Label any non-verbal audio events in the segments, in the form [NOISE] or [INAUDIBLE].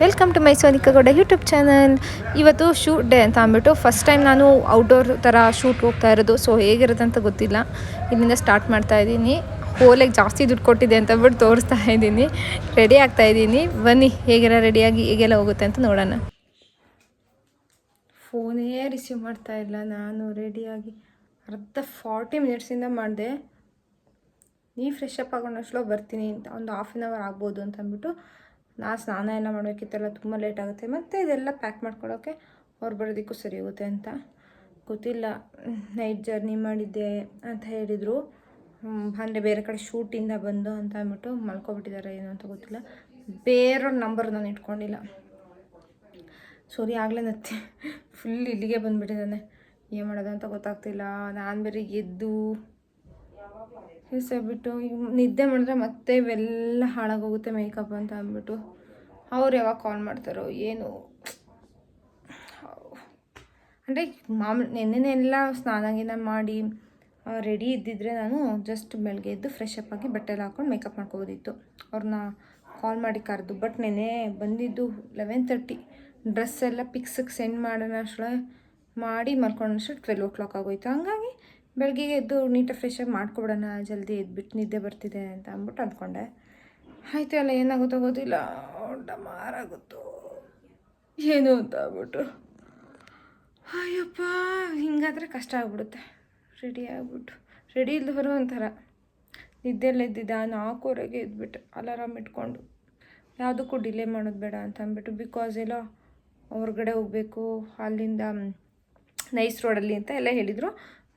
Welcome to my Sonika Gowda YouTube channel ಇವತ್ತು shoot day ಅಂತ ಅಂದ್ಬಿಟ್ಟು ಫಸ್ಟ್ ಟೈಮ್ ನಾನು ಔಟ್ಡೋರ್ ಥರ ಶೂಟ್ ಹೋಗ್ತಾ ಇರೋದು ಸೊ ಹೇಗಿರುತ್ತೆ ಅಂತ ಗೊತ್ತಿಲ್ಲ ಇಲ್ಲಿಂದ ಸ್ಟಾರ್ಟ್ ಮಾಡ್ತಾ ಇದ್ದೀನಿ ಹೋಲೆಗೆ ಜಾಸ್ತಿ ದುಡ್ಡು ಕೊಟ್ಟಿದೆ ಅಂತ ಅಂದ್ಬಿಟ್ಟು ತೋರಿಸ್ತಾ ಇದ್ದೀನಿ ರೆಡಿ ಆಗ್ತಾ ಇದ್ದೀನಿ ಬನ್ನಿ ಹೇಗೆಲ್ಲ ರೆಡಿಯಾಗಿ ಹೇಗೆಲ್ಲ ಹೋಗುತ್ತೆ ಅಂತ ನೋಡೋಣ ಫೋನೇ ರಿಸೀವ್ ಮಾಡ್ತಾ ಇಲ್ಲ ನಾನು ರೆಡಿಯಾಗಿ ಅರ್ಧ ಫಾರ್ಟಿ ಮಿನಿಟ್ಸಿಂದ ಮಾಡಿದೆ ನೀ ಫ್ರೆಶ್ ಅಪ್ ಆಗೋಣಷ್ಟೋ ಬರ್ತೀನಿ ಅಂತ. ಒಂದು ಹಾಫ್ ಆನ್ ಅವರ್ ಆಗ್ಬೋದು ಅಂತ ಅಂದ್ಬಿಟ್ಟು ನಾ ಸ್ನಾನ ಎಲ್ಲ ಮಾಡಬೇಕಿತ್ತಲ್ಲ, ತುಂಬ ಲೇಟ್ ಆಗುತ್ತೆ. ಮತ್ತು ಇದೆಲ್ಲ ಪ್ಯಾಕ್ ಮಾಡ್ಕೊಳ್ಳೋಕ್ಕೆ ಅವ್ರು ಬರೋದಕ್ಕೂ ಸರಿ ಹೋಗುತ್ತೆ ಅಂತ ಗೊತ್ತಿಲ್ಲ. ನೈಟ್ ಜರ್ನಿ ಮಾಡಿದ್ದೆ ಅಂತ ಹೇಳಿದರು. ಅಂದರೆ ಬೇರೆ ಕಡೆ ಶೂಟಿಂದ ಬಂದು ಅಂತ ಅಂದ್ಬಿಟ್ಟು ಮಲ್ಕೊಬಿಟ್ಟಿದ್ದಾರೆ ಏನು ಅಂತ ಗೊತ್ತಿಲ್ಲ. ಬೇರೆಯವ್ರ ನಂಬರ್ ನಾನು ಇಟ್ಕೊಂಡಿಲ್ಲ. ಸರಿ ಆಗಲೇ ನತ್ತೆ. ಫುಲ್ ಇಲ್ಲಿಗೆ ಬಂದುಬಿಟ್ಟಿದ್ದಾನೆ. ಏನು ಮಾಡೋದು ಅಂತ ಗೊತ್ತಾಗ್ತಿಲ್ಲ. ನಾನು ಬೇರೆ ಎದ್ದು ಬಿಟ್ಟು ಈಗ ನಿದ್ದೆ ಮಾಡಿದ್ರೆ ಮತ್ತೆ ಇವೆಲ್ಲ ಹಾಳಾಗೋಗುತ್ತೆ ಮೇಕಪ್ ಅಂತ ಅಂದ್ಬಿಟ್ಟು. ಅವ್ರು ಯಾವಾಗ ಕಾಲ್ ಮಾಡ್ತಾರೋ ಏನು. ಅಂದರೆ ಮಾಮೂಲಿ ನೆನ್ನೆನೆಲ್ಲ ಸ್ನಾನ ಗಿನ ಮಾಡಿ ರೆಡಿ ಇದ್ದಿದ್ರೆ ನಾನು ಜಸ್ಟ್ ಬೆಳಗ್ಗೆ ಎದ್ದು ಫ್ರೆಶ್ ಅಪ್ ಆಗಿ ಬಟ್ಟೆ ಎಲ್ಲ ಹಾಕೊಂಡು ಮೇಕಪ್ ಮಾಡ್ಕೋಬೋದಿತ್ತು. ಅವ್ರನ್ನ ಕಾಲ್ ಮಾಡಿ ಕರೆದು ಬಟ್ ನೆನೆ ಬಂದಿದ್ದು ಲೆವೆನ್ ತರ್ಟಿ ಡ್ರೆಸ್ ಎಲ್ಲ ಪಿಕ್ಸಿಗೆ ಸೆಂಡ್ ಮಾಡೋಣ ಅಷ್ಟೇ ಮಾಡಿ ಮಲ್ಕೊಂಡಷ್ಟು ಟ್ವೆಲ್ ಓ ಕ್ಲಾಕ್ ಆಗೋಯ್ತು. ಹಂಗಾಗಿ ಬೆಳಗ್ಗೆ ಎದ್ದು ನೀಟಾಗಿ ಫ್ರೆಶಾಗಿ ಮಾಡ್ಕೊಬಿಡೋಣ, ಜಲ್ದಿ ಎದ್ಬಿಟ್ಟು ನಿದ್ದೆ ಬರ್ತಿದೆ ಅಂತ ಅಂದ್ಬಿಟ್ಟು ಅಂದ್ಕೊಂಡೆ. ಆಯಿತು ಅಲ್ಲ ಏನಾಗುತ್ತೋ ಗೊತ್ತಿಲ್ಲ ಡಮಾರಾಗುತ್ತೋ ಏನು ಅಂತ ಅಂದ್ಬಿಟ್ಟು. ಅಯ್ಯಪ್ಪ, ಹಿಂಗಾದರೆ ಕಷ್ಟ ಆಗ್ಬಿಡುತ್ತೆ. ರೆಡಿ ಆಗ್ಬಿಟ್ಟು ರೆಡಿ ಇಲ್ಲದೆ ಬರೋ ಒಂಥರ. ನಿದ್ದೆಲ್ಲ ಇದ್ದಿದ್ದ ನಾಲ್ಕೂವರೆಗೆ ಎದ್ಬಿಟ್ಟು ಅಲಾರಾಮ್ ಇಟ್ಕೊಂಡು, ಯಾವುದಕ್ಕೂ ಡಿಲೇ ಮಾಡೋದು ಬೇಡ ಅಂತ ಅಂದ್ಬಿಟ್ಟು ಬಿಕಾಸ್ ಎಲ್ಲ ಹೊರಗಡೆ ಹೋಗಬೇಕು, ಅಲ್ಲಿಂದ ನೈಸ್ ರೋಡಲ್ಲಿ ಅಂತ ಎಲ್ಲ ಹೇಳಿದರು.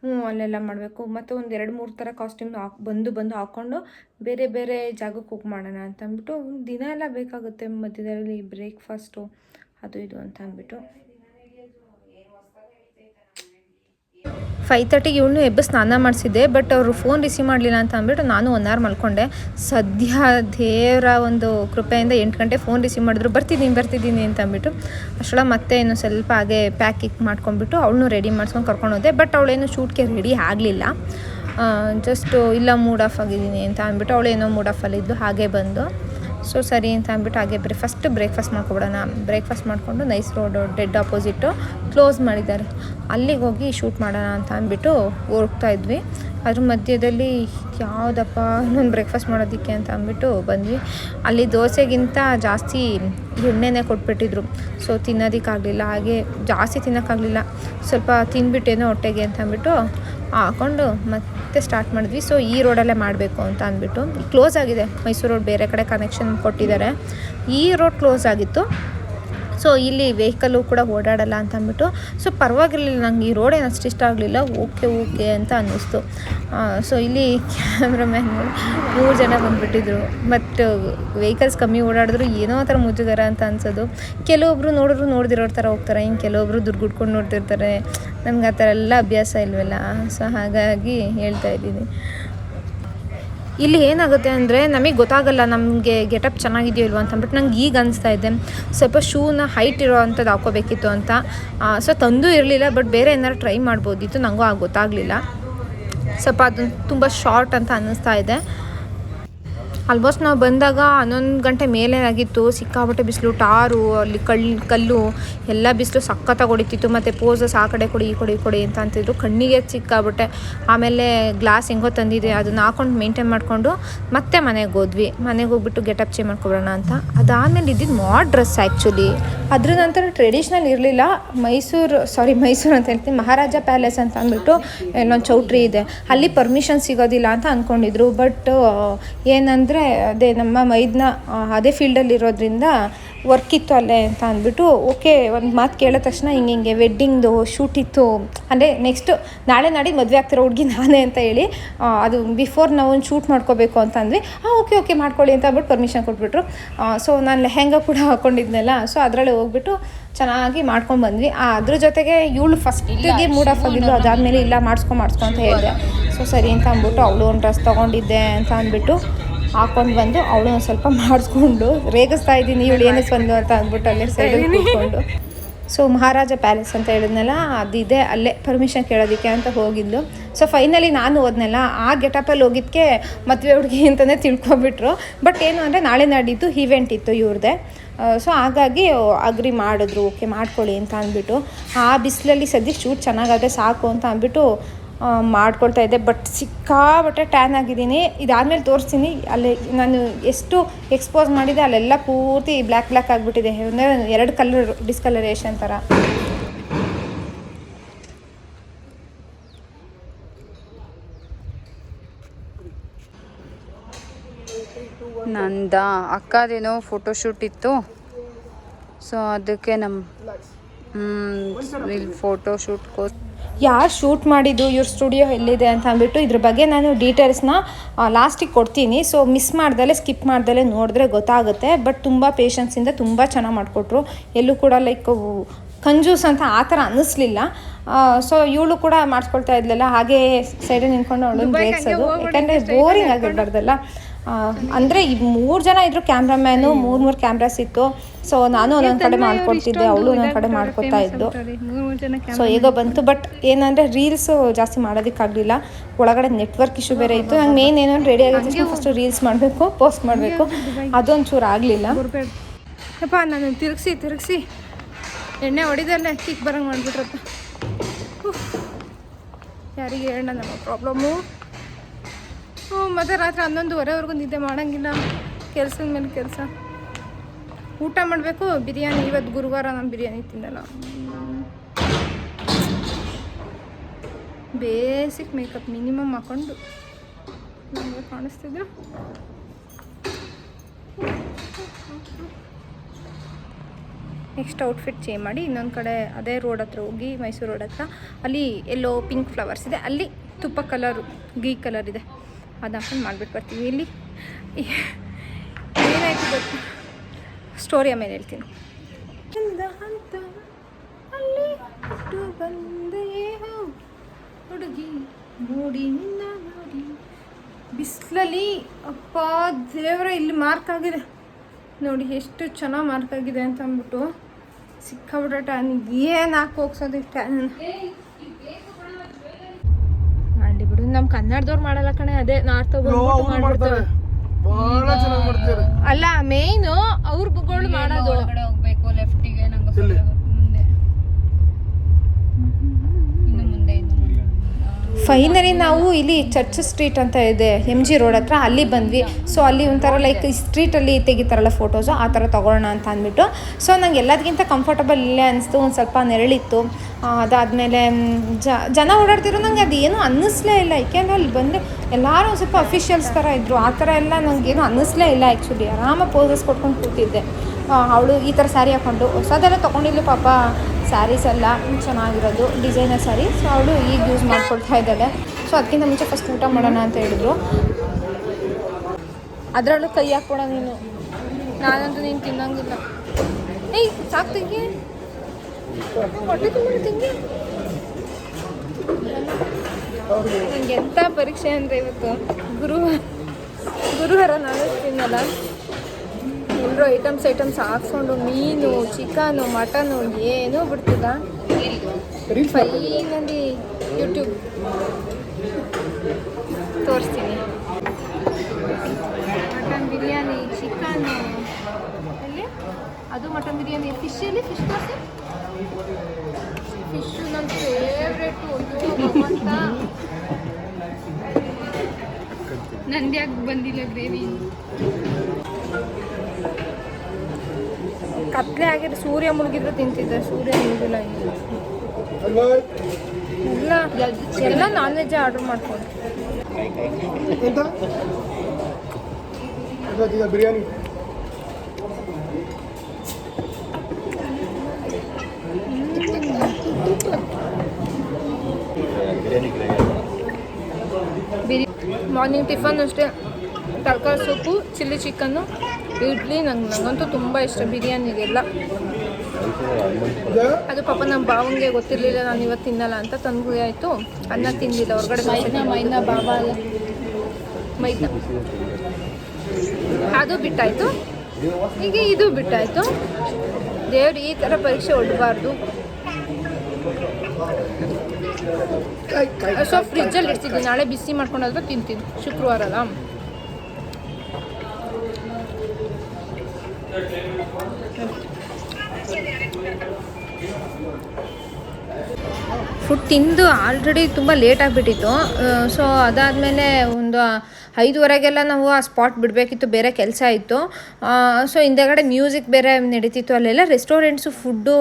ಹ್ಞೂ, ಅಲ್ಲೆಲ್ಲ ಮಾಡಬೇಕು. ಮತ್ತು ಒಂದು ಎರಡು ಮೂರು ಥರ ಕಾಸ್ಟ್ಯೂಮ್ ಹಾಕ್, ಬಂದು ಬಂದು ಹಾಕ್ಕೊಂಡು ಬೇರೆ ಬೇರೆ ಜಾಗಕ್ಕೆ ಹೋಗಿ ಮಾಡೋಣ ಅಂತ ಅಂದ್ಬಿಟ್ಟು ದಿನ ಎಲ್ಲ ಬೇಕಾಗುತ್ತೆ ಮಧ್ಯದಲ್ಲಿ ಬ್ರೇಕ್ಫಾಸ್ಟು ಅದು ಇದು ಅಂತ ಅಂದ್ಬಿಟ್ಟು. ಫೈವ್ ತರ್ಟಿಗೆ ಇವನು ಎಬ್ಬ ಸ್ನಾನ ಮಾಡಿಸಿದ್ದೆ, ಬಟ್ ಅವರು ಫೋನ್ ರಿಸೀವ್ ಮಾಡಲಿಲ್ಲ ಅಂತ ಅಂದ್ಬಿಟ್ಟು ನಾನು ಒನ್ ಅವರ್ ಮಲ್ಕೊಂಡೆ. ಸದ್ಯ ದೇವರ ಒಂದು ಕೃಪೆಯಿಂದ ಎಂಟು ಗಂಟೆ ಫೋನ್ ರಿಸೀವ್ ಮಾಡಿದ್ರು. ಬರ್ತಿದ್ದೀನಿ ಬರ್ತಿದ್ದೀನಿ ಅಂತ ಅಂದ್ಬಿಟ್ಟು ಅಷ್ಟೊಳ ಮತ್ತೆ ಏನು ಸ್ವಲ್ಪ ಹಾಗೆ ಪ್ಯಾಕ್ ಇಕ್ ಮಾಡ್ಕೊಂಡ್ಬಿಟ್ಟು ಅವಳನ್ನು ರೆಡಿ ಮಾಡ್ಸ್ಕೊಂಡು ಕರ್ಕೊಂಡು ಹೋದೆ. ಬಟ್ ಅವಳೇನು ಶೂಟ್ಗೆ ರೆಡಿ ಆಗಲಿಲ್ಲ. ಜಸ್ಟು ಇಲ್ಲ ಮೂಡ್ ಆಫ್ ಆಗಿದ್ದೀನಿ ಅಂತ ಅಂದ್ಬಿಟ್ಟು ಅವಳೇನೋ ಮೂಡ್ ಆಫಲ್ಲಿದ್ದು ಹಾಗೆ ಬಂದು ಸೊ ಸರಿ ಅಂತ ಅಂದ್ಬಿಟ್ಟು ಹಾಗೆ ಬ್ರೇ ಫಸ್ಟ್ ಬ್ರೇಕ್ಫಾಸ್ಟ್ ಮಾಡ್ಕೊಬಿಡೋಣ. ಬ್ರೇಕ್ಫಾಸ್ಟ್ ಮಾಡಿಕೊಂಡು nice road dead opposite close ಮಾಡಿದ್ದಾರೆ. ಅಲ್ಲಿಗೆ ಹೋಗಿ ಶೂಟ್ ಮಾಡೋಣ ಅಂತ ಅಂದ್ಬಿಟ್ಟು ಹೋಗ್ತಾ ಇದ್ವಿ. ಅದ್ರ ಮಧ್ಯದಲ್ಲಿ ಯಾವುದಪ್ಪ ಇನ್ನೊಂದು ಬ್ರೇಕ್ಫಾಸ್ಟ್ ಮಾಡೋದಕ್ಕೆ ಅಂತ ಅಂದ್ಬಿಟ್ಟು ಬಂದ್ವಿ. ಅಲ್ಲಿ ದೋಸೆಗಿಂತ ಜಾಸ್ತಿ ಎಣ್ಣೆನೇ ಕೊಟ್ಬಿಟ್ಟಿದ್ರು. ಸೊ ತಿನ್ನೋದಕ್ಕಾಗಲಿಲ್ಲ. ಹಾಗೆ ಜಾಸ್ತಿ ತಿನ್ನೋಕ್ಕಾಗಲಿಲ್ಲ. ಸ್ವಲ್ಪ ತಿಂದ್ಬಿಟ್ಟೇನೋ ಹೊಟ್ಟೆಗೆ ಅಂತ ಅಂದ್ಬಿಟ್ಟು ಹಾಕೊಂಡು ಮತ್ತೆ ಸ್ಟಾರ್ಟ್ ಮಾಡಿದ್ವಿ. ಸೊ ಈ ರೋಡಲ್ಲೇ ಮಾಡಬೇಕು ಅಂತ ಅಂದ್ಬಿಟ್ಟು. ಕ್ಲೋಸ್ ಆಗಿದೆ. ಮೈಸೂರು ರೋಡ್ ಬೇರೆ ಕಡೆ ಕನೆಕ್ಷನ್ ಕೊಟ್ಟಿದ್ದಾರೆ. ಈ ರೋಡ್ ಕ್ಲೋಸ್ ಆಗಿತ್ತು. ಸೊ ಇಲ್ಲಿ ವೆಹಿಕಲ್ಲು ಕೂಡ ಓಡಾಡಲ್ಲ ಅಂತ ಅಂದ್ಬಿಟ್ಟು ಸೊ ಪರವಾಗಿರಲಿಲ್ಲ, ನಂಗೆ ಈ ರೋಡ್ ಏನು ಅಷ್ಟು ಇಷ್ಟ ಆಗಲಿಲ್ಲ, ಓಕೆ ಓಕೆ ಅಂತ ಅನ್ನಿಸ್ತು. ಸೊ ಇಲ್ಲಿ ಕ್ಯಾಮ್ರಾಮ್ಯಾನ್ ಮೂರು ಜನ ಬಂದುಬಿಟ್ಟಿದ್ರು. ಬಟ್ ವೆಹಿಕಲ್ಸ್ ಕಮ್ಮಿ ಓಡಾಡಿದ್ರು, ಏನೋ ಥರ ಮುಜುಗರ ಅಂತ ಅನ್ಸೋದು. ಕೆಲವೊಬ್ರು ನೋಡಿದ್ರು ನೋಡ್ದಿರೋ ಥರ ಹೋಗ್ತಾರೆ. ಹಿಂಗೆ ಕೆಲವೊಬ್ರು ದುಡ್ಡು ನೋಡ್ತಿರ್ತಾರೆ. ನಮ್ಗೆ ಆ ಥರ ಎಲ್ಲ ಅಭ್ಯಾಸ ಇಲ್ವಲ್ಲ? ಸೊ ಹಾಗಾಗಿ ಹೇಳ್ತಾ ಇದ್ದೀನಿ. ಇಲ್ಲಿ ಏನಾಗುತ್ತೆ ಅಂದರೆ ನಮಗೆ ಗೊತ್ತಾಗಲ್ಲ ನಮಗೆ ಗೆಟಪ್ ಚೆನ್ನಾಗಿದೆಯೋ ಇಲ್ವೋ ಅಂತ ಅಂದ್ಬಿಟ್ಟು ನಂಗೆ ಈಗ ಅನಿಸ್ತಾ ಇದೆ. ಸ್ವಲ್ಪ ಶೂನ ಹೈಟ್ ಇರೋ ಅಂಥದ್ದು ಹಾಕೋಬೇಕಿತ್ತು ಅಂತ. ಸೊ ತಂದು ಇರಲಿಲ್ಲ ಬಟ್ ಬೇರೆ ಏನಾರು ಟ್ರೈ ಮಾಡ್ಬೋದಿತ್ತು. ನನಗೂ ಆಗ ಗೊತ್ತಾಗಲಿಲ್ಲ. ಸ್ವಲ್ಪ ಅದು ತುಂಬ ಶಾರ್ಟ್ ಅಂತ ಅನ್ನಿಸ್ತಾ ಇದೆ. ಆಲ್ಮೋಸ್ಟ್ ನಾವು ಬಂದಾಗ ಹನ್ನೊಂದು ಗಂಟೆ ಮೇಲೆ ಆಗಿತ್ತು ಸಿಕ್ಕಾಪಟ್ಟೆ ಬಿಸಿಲು, ಟಾರು, ಅಲ್ಲಿ ಕಳ್ಳು ಕಲ್ಲು, ಎಲ್ಲ ಬಿಸಿಲು ಸಖತ್ತಾಗಿ ಹೊಡಿತಿತ್ತು. ಮತ್ತು ಪೋಸಸ್ ಆ ಕಡೆ ಕೊಡಿ, ಈ ಕೊಡಿ ಕೊಡಿ ಅಂತ ಅಂತಿದ್ರು. ಕಣ್ಣಿಗೆ ಸಿಕ್ಕಾಬಿಟ್ಟೆ ಆಮೇಲೆ ಗ್ಲಾಸ್ ಹೆಂಗೋ ತಂದಿದೆ, ಅದನ್ನ ಹಾಕೊಂಡು ಮೇಂಟೈನ್ ಮಾಡಿಕೊಂಡು ಮತ್ತೆ ಮನೆಗೆ ಹೋದ್ವಿ. ಮನೆಗೆ ಹೋಗ್ಬಿಟ್ಟು ಗೆಟಪ್ ಚೇಂಜ್ ಮಾಡ್ಕೊಬರೋಣ ಅಂತ. ಅದಾದಮೇಲೆ ಇದ್ದಿದ್ದು ಮಾಡ್ ಡ್ರೆಸ್ ಆ್ಯಕ್ಚುಲಿ ಅದ್ರ ನಂತರ ಟ್ರೆಡಿಷ್ನಲ್ ಇರಲಿಲ್ಲ. ಮೈಸೂರು ಸಾರಿ [LAUGHS] ಮೈಸೂರು ಅಂತ ಹೇಳ್ತೀನಿ. ಮಹಾರಾಜ ಪ್ಯಾಲೇಸ್ ಅಂತ ಅಂದ್ಬಿಟ್ಟು ಇಲ್ಲೊಂದು ಚೌಟ್ರಿ ಇದೆ. ಅಲ್ಲಿ ಪರ್ಮಿಷನ್ ಸಿಗೋದಿಲ್ಲ ಅಂತ ಅಂದ್ಕೊಂಡಿದ್ರು ಬಟ್ ಏನಂದರೆ ಅದೇ ನಮ್ಮ ಮೈದ್ನ ಅದೇ ಫೀಲ್ಡಲ್ಲಿ ಇರೋದ್ರಿಂದ ವರ್ಕ್ ಇತ್ತು ಅಲ್ಲೇ ಅಂತ ಅಂದ್ಬಿಟ್ಟು ಓಕೆ ಒಂದು ಮಾತು ಕೇಳಿದ ತಕ್ಷಣ ಹಿಂಗೆ ಹಿಂಗೆ ವೆಡ್ಡಿಂಗ್ದು ಶೂಟ್ ಇತ್ತು ಅಂದರೆ ನೆಕ್ಸ್ಟು ನಾಳೆ ನಾಡಿ ಮದುವೆ ಆಗ್ತಿರೋ ಹುಡುಗಿ ನಾನೇ ಅಂತ ಹೇಳಿ ಅದು ಬಿಫೋರ್ ನಾವು ಒಂದು ಶೂಟ್ ಮಾಡ್ಕೋಬೇಕು ಅಂತ ಅಂದ್ವಿ. ಹಾಂ ಓಕೆ ಓಕೆ ಮಾಡ್ಕೊಳ್ಳಿ ಅಂತ ಅಂದ್ಬಿಟ್ಟು ಪರ್ಮಿಷನ್ ಕೊಟ್ಬಿಟ್ರು. ಸೊ ನಾನು ಲೆಹೆಂಗಾ ಕೂಡ ಹಾಕ್ಕೊಂಡಿದ್ನಲ್ಲ ಸೊ ಅದರಲ್ಲೇ ಹೋಗ್ಬಿಟ್ಟು ಚೆನ್ನಾಗಿ ಮಾಡ್ಕೊಂಡು ಬಂದ್ವಿ. ಅದ್ರ ಜೊತೆಗೆ ಇವಳು ಫಸ್ಟಿಗೆ ಮೂಡ್ ಆಫ್ ಆಗಿದ್ದು ಅದಾದಮೇಲೆ ಇಲ್ಲ ಮಾಡಿಸ್ಕೊ ಮಾಡಿಸ್ಕೊ ಅಂತ ಹೇಳಿದೆ. ಸೊ ಸರಿ ಅಂತ ಅಂದ್ಬಿಟ್ಟು ಅವಳು ಒಂದು ಡ್ರೆಸ್ ತೊಗೊಂಡಿದ್ದೆ ಅಂತ ಅಂದ್ಬಿಟ್ಟು ಹಾಕೊಂಡು ಬಂದು ಅವಳು ಒಂದು ಸ್ವಲ್ಪ ಮಾಡಿಸ್ಕೊಂಡು ರೇಗಿಸ್ತಾ ಇದ್ದೀನಿ ಇವಳು ಏನಕ್ಕೆ ಬಂದು ಅಂತ ಅಂದ್ಬಿಟ್ಟು ಅಲ್ಲೇ ಸೈಡಲ್ಲಿ ಕೂತ್ಕೊಂಡು. ಸೊ ಮಹಾರಾಜ ಪ್ಯಾಲೇಸ್ ಅಂತ ಹೇಳಿದ್ನಲ್ಲ ಅದಿದೆ ಅಲ್ಲೇ ಪರ್ಮಿಷನ್ ಕೇಳೋದಕ್ಕೆ ಅಂತ ಹೋಗಿದ್ಲು. ಸೊ ಫೈನಲಿ ನಾನು ಹೋದ್ನಲ್ಲ ಆ ಗೆಟಪಲ್ಲಿ ಹೋಗಿದ್ದಕ್ಕೆ ಮದುವೆ ಹುಡುಗಿ ಅಂತಲೇ ತಿಳ್ಕೊಬಿಟ್ರು ಬಟ್ ಏನು ಅಂದರೆ ನಾಳೆ ನಾಡಿದ್ದು ಈವೆಂಟ್ ಇತ್ತು ಇವ್ರದ್ದೆ ಸೊ ಹಾಗಾಗಿ ಅಗ್ರಿ ಮಾಡಿದ್ರು ಓಕೆ ಮಾಡ್ಕೊಳ್ಳಿ ಅಂತ ಅಂದ್ಬಿಟ್ಟು. ಆ ಬಿಸಿಲಲ್ಲಿ ಸದ್ಯಕ್ಕೆ ಶೂಟ್ ಚೆನ್ನಾಗಾದರೆ ಸಾಕು ಅಂತ ಅಂದ್ಬಿಟ್ಟು ಮಾಡ್ಕೊಳ್ತಾ ಇದ್ದೆ. ಬಟ್ ಸಿಕ್ಕಾಬಟ್ಟೆ ಟ್ಯಾನ್ ಆಗಿದ್ದೀನಿ. ಇದಾದಮೇಲೆ ತೋರಿಸ್ತೀನಿ. ಅಲ್ಲಿ ನಾನು ಎಷ್ಟು ಎಕ್ಸ್ಪೋಸ್ ಮಾಡಿದೆ, ಅಲ್ಲೆಲ್ಲ ಪೂರ್ತಿ ಬ್ಲ್ಯಾಕ್ ಬ್ಲ್ಯಾಕ್ ಆಗಿಬಿಟ್ಟಿದೆ. ಅಂದರೆ ಎರಡು ಕಲರ್ ಡಿಸ್ಕಲರೇಷನ್ ಥರ ನಂದ, ಅಕ್ಕದೇನೋ ಫೋಟೋಶೂಟ್ ಇತ್ತು. ಸೊ ಅದಕ್ಕೆ ನಮ್ಮ ಇಲ್ಲಿ ಫೋಟೋಶೂಟ್ಗೋ ಯಾರು ಶೂಟ್ ಮಾಡಿದ್ದು ಇವ್ರ ಸ್ಟುಡಿಯೋ ಎಲ್ಲಿದೆ ಅಂತ ಅಂದ್ಬಿಟ್ಟು ಇದ್ರ ಬಗ್ಗೆ ನಾನು ಡೀಟೇಲ್ಸ್ನ ಲಾಸ್ಟಿಗೆ ಕೊಡ್ತೀನಿ. ಸೊ ಮಿಸ್ ಮಾಡ್ದಲೆ ಸ್ಕಿಪ್ ಮಾಡ್ದಲೆ ನೋಡಿದ್ರೆ ಗೊತ್ತಾಗುತ್ತೆ. ಬಟ್ ತುಂಬ ಪೇಷನ್ಸಿಂದ ತುಂಬ ಚೆನ್ನಾಗಿ ಮಾಡಿಕೊಟ್ರು. ಎಲ್ಲೂ ಕೂಡ ಲೈಕ್ ಕಂಜೂಸ್ ಅಂತ ಆ ಥರ ಅನ್ನಿಸ್ಲಿಲ್ಲ. ಸೊ ಇವಳು ಕೂಡ ಮಾಡಿಸ್ಕೊಳ್ತಾ ಇದ್ಲಲ್ಲ ಹಾಗೆ ಸೈಡಲ್ಲಿ ನಿಂತ್ಕೊಂಡು ಅವಳು ರೇಗ್ಸೋದು ಯಾಕಂದರೆ ಬೋರಿಂಗ್ ಆಗಿರ್ಬಾರ್ದಲ್ಲ. ಅಂದರೆ ಈ ಮೂರು ಜನ ಇದ್ರು ಕ್ಯಾಮ್ರಾಮ್ಯಾನು ಮೂರು ಮೂರು ಕ್ಯಾಮ್ರಾಸ್ ಇತ್ತು. ಸೊ ನಾನು ಒಂದೊಂದು ಕಡೆ ಮಾಡ್ಕೊಡ್ತಿದ್ದೆ ಅವಳು ಒಂದೊಂದು ಕಡೆ ಮಾಡ್ಕೊತಾ ಇದ್ದು ಸೊ ಈಗ ಬಂತು ಬಟ್ ಏನಂದರೆ ರೀಲ್ಸು ಜಾಸ್ತಿ ಮಾಡೋದಕ್ಕಾಗಲಿಲ್ಲ. ಒಳಗಡೆ ನೆಟ್ವರ್ಕ್ ಇಶ್ಯೂ ಬೇರೆ ಇತ್ತು. ನಂಗೆ ಮೇನ್ ಏನೋ ರೆಡಿ ಆಗಿದ್ದು ಫಸ್ಟು ರೀಲ್ಸ್ ಮಾಡಬೇಕು ಪೋಸ್ಟ್ ಮಾಡಬೇಕು. ಅದೊಂಚೂರು ಆಗಲಿಲ್ಲ. ಅಪ್ಪ ನಾನು ತಿರುಗಿಸಿ ತಿರುಗಿಸಿ. ಎಣ್ಣೆ ಹೊಡಿದಲ್ಲೇ ಕಿಕ್ ಬರಂಗೆ ಮಾಡಿಬಿಟ್ರಪ್ಪ. ಯಾರಿಗೆ ಹೇಳ ನಮ್ಮ ಪ್ರಾಬ್ಲಮ್ಮು ಹ್ಞೂ ಮತ್ತೆ ರಾತ್ರಿ ಹನ್ನೊಂದುವರೆವರೆಗೂ ನಿದ್ದೆ ಮಾಡೋಂಗಿಲ್ಲ. ಕೆಲಸದ ಮೇಲೆ ಕೆಲಸ. ಊಟ ಮಾಡಬೇಕು, ಬಿರಿಯಾನಿ. ಇವತ್ತು ಗುರುವಾರ ನಾನು ಬಿರಿಯಾನಿ ತಿನ್ನಲ್ಲ. ಬೇಸಿಕ್ ಮೇಕಪ್, ಮಿನಿಮಮ್ ಹಾಕೊಂಡು. ನನಗೆ ಕಾಣಿಸ್ತಿದ್ರು? ನೆಕ್ಸ್ಟ್ ಔಟ್ಫಿಟ್ ಚೇಂಜ್ ಮಾಡಿ ಇನ್ನೊಂದು ಕಡೆ ಅದೇ ರೋಡ್ ಹತ್ರ ಹೋಗಿ ಮೈಸೂರು ರೋಡ್ ಹತ್ರ. ಅಲ್ಲಿ ಎಲ್ಲೋ ಪಿಂಕ್ ಫ್ಲವರ್ಸ್ ಇದೆ. ಅಲ್ಲಿ ತುಪ್ಪ ಕಲರು, ಗೀ ಕಲರ್ ಇದೆ. ಅದು ಹಾಕೊಂಡು ಮಾಡಿಬಿಟ್ಟು ಬರ್ತೀವಿ. ಇಲ್ಲಿ ಏನಾಯಿತು ಗೊತ್ತು? ಸ್ಟೋರಿ ಆಮೇಲೆ ಹೇಳ್ತೀನಿ. ಅಂತ ಅಲ್ಲಿ ಬಂದೆಯೋ ಹುಡುಗಿ ನೋಡಿ ನಿನ್ನ ನೋಡಿ. ಬಿಸಿಲಲ್ಲಿ ಅಪ್ಪ ದೇವರ, ಇಲ್ಲಿ ಮಾರ್ಕ್ ಆಗಿದೆ. ನೋಡಿ ಎಷ್ಟು ಚೆನ್ನಾಗಿ ಮಾರ್ಕ್ ಆಗಿದೆ ಅಂತ ಅಂದ್ಬಿಟ್ಟು ಸಿಕ್ಕಾಬಿಟ್ಟ ಟ್ಯಾನ್ ಏನು ಹಾಕಿ ಹೋಗ್ಸೋದು ಟ್ಯಾನ್ ನಮ್ಮ ಕನ್ನಡದವ್ರು ಮಾಡಲ್ಲ ಕಣೆ ಅದೇ ನಾರ್ತ್ ಮಾಡ್ಬಿಡ್ತಾರೆ. ಬಹಳ ಚೆನ್ನಾಗಿ ಮಾಡ್ತಾರೆ ಅಲ್ಲ ಮೇನ್ ಅವ್ರುಗಳು ಮಾಡೋದು ಒಳಗಡೆ ಹೋಗ್ಬೇಕು ಲೆಫ್ಟಿಗೆ ನಂಗೆ ಮುಂದೆ ಇನ್ನು ಮುಂದೆ ಇನ್ನು ಮುಂದೆ ಫೈನಲಿ ನಾವು ಇಲ್ಲಿ ಚರ್ಚ್ ಸ್ಟ್ರೀಟ್ ಅಂತ ಇದೆ ಎಂ ಜಿ ರೋಡ್ ಹತ್ರ ಅಲ್ಲಿ ಬಂದ್ವಿ. ಸೊ ಅಲ್ಲಿ ಒಂಥರ ಲೈಕ್ ಸ್ಟ್ರೀಟಲ್ಲಿ ತೆಗಿತಾರಲ್ಲ ಫೋಟೋಸು ಆ ಥರ ತೊಗೊಳ್ಳೋಣ ಅಂತ ಅಂದ್ಬಿಟ್ಟು. ಸೊ ನಂಗೆ ಎಲ್ಲದಕ್ಕಿಂತ ಕಂಫರ್ಟಬಲ್ ಇಲ್ಲೇ ಅನಿಸ್ತು, ಒಂದು ಸ್ವಲ್ಪ ನೆರಳಿತ್ತು. ಅದಾದಮೇಲೆ ಜನ ಓಡಾಡ್ತಿರೋ ನಂಗೆ ಅದು ಏನೂ ಅನ್ನಿಸ್ಲೇ ಇಲ್ಲ. ಯಾಕೆಂದರೆ ಅಲ್ಲಿ ಬಂದರೆ ಎಲ್ಲರೂ ಒಂದು ಸ್ವಲ್ಪ ಅಫಿಷಿಯಲ್ಸ್ ಥರ ಇದ್ದರು ಆ ಥರ ಎಲ್ಲ ನನಗೇನು ಅನ್ನಿಸ್ಲೇ ಇಲ್ಲ ಆ್ಯಕ್ಚುಲಿ ಆರಾಮಾಗಿ ಪೋಸಸ್ ಕೊಟ್ಕೊಂಡು ಕೂತಿದ್ದೆ. ಅವಳು ಈ ಥರ ಸ್ಯಾರಿ ಹಾಕ್ಕೊಂಡು ಹೊಸದೆಲ್ಲ ತೊಗೊಂಡಿದ್ಲು ಪಾಪ. ಸ್ಯಾರೀಸ್ ಎಲ್ಲ ಚೆನ್ನಾಗಿರೋದು ಡಿಸೈನರ್ ಸ್ಯಾರಿ ಸೊ ಅವಳು ಈಗ ಯೂಸ್ ಮಾಡ್ಕೊಳ್ತಾ ಇದ್ದಾಳೆ. ಸೊ ಅದಕ್ಕಿಂತ ಮುಂಚೆ ಫಸ್ಟ್ ಊಟ ಮಾಡೋಣ ಅಂತ ಹೇಳಿದ್ರು. ಅದರಲ್ಲೂ ಕೈ ಹಾಕೋಣ ನೀನು. ನಾನಂತೂ ನೀನು ತಿನ್ನಂಗಿಲ್ಲ. ಏಯ್, ಸಾಕು ತಿಂಗಿ. ಹೊಟ್ಟೆ ತುಂಬ ತಿಂಗಿ. ನನಗೆ ಎಂಥ ಪರೀಕ್ಷೆ ಅಂದರೆ ಇವತ್ತು. ಗುರುವಾರ ಗುರುವಾರ ನಾನು ತಿನ್ನಲ್ಲ. ಎಲ್ಲರೂ ಐಟಮ್ಸ್ ಐಟಮ್ಸ್ ಹಾಕ್ಸ್ಕೊಂಡು ಮೀನು ಚಿಕನು ಮಟನು ಏನೂ ಬಿಡ್ತದ ಫೈನಲ್ಲಿ ಯೂಟ್ಯೂಬ್ ತೋರಿಸ್ತೀನಿ. ಮಟನ್ ಬಿರಿಯಾನಿ ಚಿಕನ್ ಅದು ಮಟನ್ ಬಿರಿಯಾನಿ ಫಿಶಲ್ಲಿ ಫಿಶ್ ತೋರಿಸಿ. ಫಿಶು ನನ್ನ ಫೇವ್ರೇಟು ಅಂತ ನಂದು ಯಾಕೆ ಬಂದಿಲ್ಲ ಗ್ರೇವಿ ಕತ್ಲೆ ಆಗಿದ್ರೆ ಸೂರ್ಯ ಮುಳುಗಿದ್ರೆ ತಿಂತಿದ್ದೆ. ಸೂರ್ಯ ಮುಳುಗಿಲ್ಲ ಇನ್ನು. ಎಲ್ಲ ಎಲ್ಲ ನಾನ್ ವೆಜ್ ಆರ್ಡರ್ ಮಾಡ್ಕೊಂಡು. ಬಿರಿಯಾನಿ. ಬಿರಿ ಮಾರ್ನಿಂಗ್ ಟಿಫನ್ ಅಷ್ಟೇ. ತರಕಾರಿ ಸೊಪ್ಪು ಚಿಲ್ಲಿ ಚಿಕನ್ನು ಇಡ್ಲಿ ನಂಗೆ ನನಗಂತೂ ತುಂಬ ಇಷ್ಟ ಬಿರಿಯಾನಿಗೆಲ್ಲ ಅದು ಪಾಪ ನಮ್ಮ ಭಾವಂಗೆ ಗೊತ್ತಿರಲಿಲ್ಲ ನಾನು ಇವತ್ತು ತಿನ್ನಲ್ಲ ಅಂತ ತಂದು ಆಯಿತು. ಅನ್ನ ತಿಂದಿಲ್ಲ ಹೊರಗಡೆ ಮೈದಾ ಮೈದಾ ಬಾಬಾ ಅಲ್ಲ. ಮೈನ ಅದು ಬಿಟ್ಟಾಯಿತು. ಹೀಗೆ ಇದು ಬಿಟ್ಟಾಯಿತು. ದೇವ್ರು ಈ ಥರ ಪರೀಕ್ಷೆ ಒಡ್ಬಾರ್ದು. ಸೊ ಫ್ರಿಜ್ಜಲ್ಲಿ ಇಡ್ತಿದ್ದೆ ನಾಳೆ ಬಿಸಿ ಮಾಡ್ಕೊಂಡಾದ್ರೂ ತಿಂತೀನಿ ಶುಕ್ರವಾರ ಅಲ್ಲ Thank you. ಫುಡ್ ತಿಂದು ಆಲ್ರೆಡಿ ತುಂಬ ಲೇಟ್ ಆಗಿಬಿಟ್ಟಿತ್ತು. ಸೊ ಅದಾದಮೇಲೆ ಒಂದು ಐದುವರೆಗೆಲ್ಲ ನಾವು ಆ ಸ್ಪಾಟ್ ಬಿಡಬೇಕಿತ್ತು ಬೇರೆ ಕೆಲಸ ಇತ್ತು. ಸೊ ಹಿಂದೆಗಡೆ ಮ್ಯೂಸಿಕ್ ಬೇರೆ ನಡೀತಿತ್ತು. ಅಲ್ಲೆಲ್ಲ ರೆಸ್ಟೋರೆಂಟ್ಸು ಫುಡ್ಡು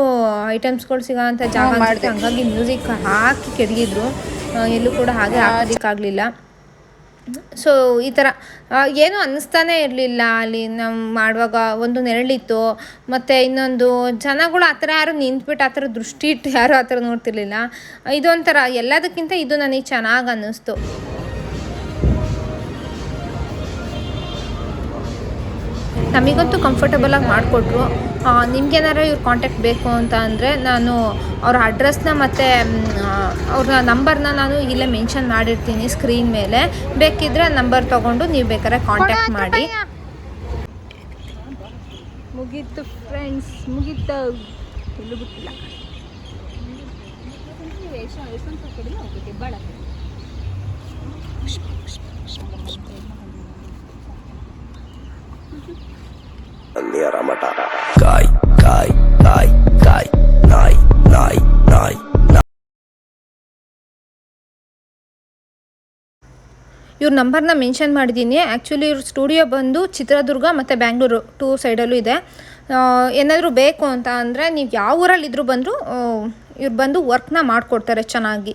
ಐಟಮ್ಸ್ಗಳು ಸಿಗೋಂಥ ಜಾಗ ಮಾಡಿದೆ. ಹಂಗಾಗಿ ಮ್ಯೂಸಿಕ್ ಹಾಕಿ ಕೆಡಗಿದ್ರು. ಎಲ್ಲೂ ಕೂಡ ಹಾಗೆ ಹಾಕೋದಕ್ಕಾಗಲಿಲ್ಲ. ಸೊ ಈ ಥರ ಏನೂ ಅನ್ನಿಸ್ತಾನೇ ಇರಲಿಲ್ಲ ಅಲ್ಲಿ ನಾವು ಮಾಡುವಾಗ ಒಂದು ನೆರಳಿತ್ತು. ಮತ್ತು ಇನ್ನೊಂದು, ಜನಗಳು ಆ ಥರ ಯಾರು ನಿಂತ್ಬಿಟ್ಟು ಆ ಥರ ದೃಷ್ಟಿ ಇಟ್ಟು ಯಾರು ಆ ಥರ ನೋಡ್ತಿರ್ಲಿಲ್ಲ. ಇದೊಂಥರ, ಎಲ್ಲದಕ್ಕಿಂತ ಇದು ನನಗೆ ಚೆನ್ನಾಗಿ ಅನ್ನಿಸ್ತು. ನಮಗಂತೂ ಕಂಫರ್ಟಬಲಾಗಿ ಮಾಡಿಕೊಟ್ರು. ನಿಮ್ಗೇನಾರು ಇವ್ರ ಕಾಂಟ್ಯಾಕ್ಟ್ ಬೇಕು ಅಂತ ಅಂದರೆ ನಾನು ಅವ್ರ ಅಡ್ರೆಸ್ನ ಮತ್ತು ಅವ್ರ ನಂಬರ್ನ ನಾನು ಇಲ್ಲೇ ಮೆನ್ಷನ್ ಮಾಡಿರ್ತೀನಿ ಸ್ಕ್ರೀನ್ ಮೇಲೆ. ಬೇಕಿದ್ರೆ ನಂಬರ್ ತೊಗೊಂಡು ನೀವು ಬೇಕಾದ್ರೆ ಕಾಂಟ್ಯಾಕ್ಟ್ ಮಾಡಿ. ಮುಗೀತು ಫ್ರೆಂಡ್ಸ್ ಮುಗೀತು. ಎಲ್ಲೂ ಬಿಟ್ಟಿಲ್ಲ. Nera ಮಠ ಕಾಯ್ ಕಾಯ್ ಕಾಯ್ ಕಾಯ್, ನಾಯ್ ನಾಯ್ ನಾಯ್ ಇವ್ರ ನಂಬರ್ನ ಮೆನ್ಷನ್ ಮಾಡಿದ್ದೀನಿ. ಆ್ಯಕ್ಚುಲಿ ಇವ್ರ ಸ್ಟುಡಿಯೋ ಬಂದು ಚಿತ್ರದುರ್ಗ ಮತ್ತು ಬ್ಯಾಂಗ್ಳೂರು ಟೂ ಸೈಡಲ್ಲೂ ಇದೆ. ಏನಾದರೂ ಬೇಕು ಅಂತ ಅಂದರೆ ನೀವು ಯಾವ ಊರಲ್ಲಿದ್ದರೂ ಬಂದರೂ ಇವ್ರು ಬಂದು ವರ್ಕ್ನ ಮಾಡಿಕೊಡ್ತಾರೆ ಚೆನ್ನಾಗಿ.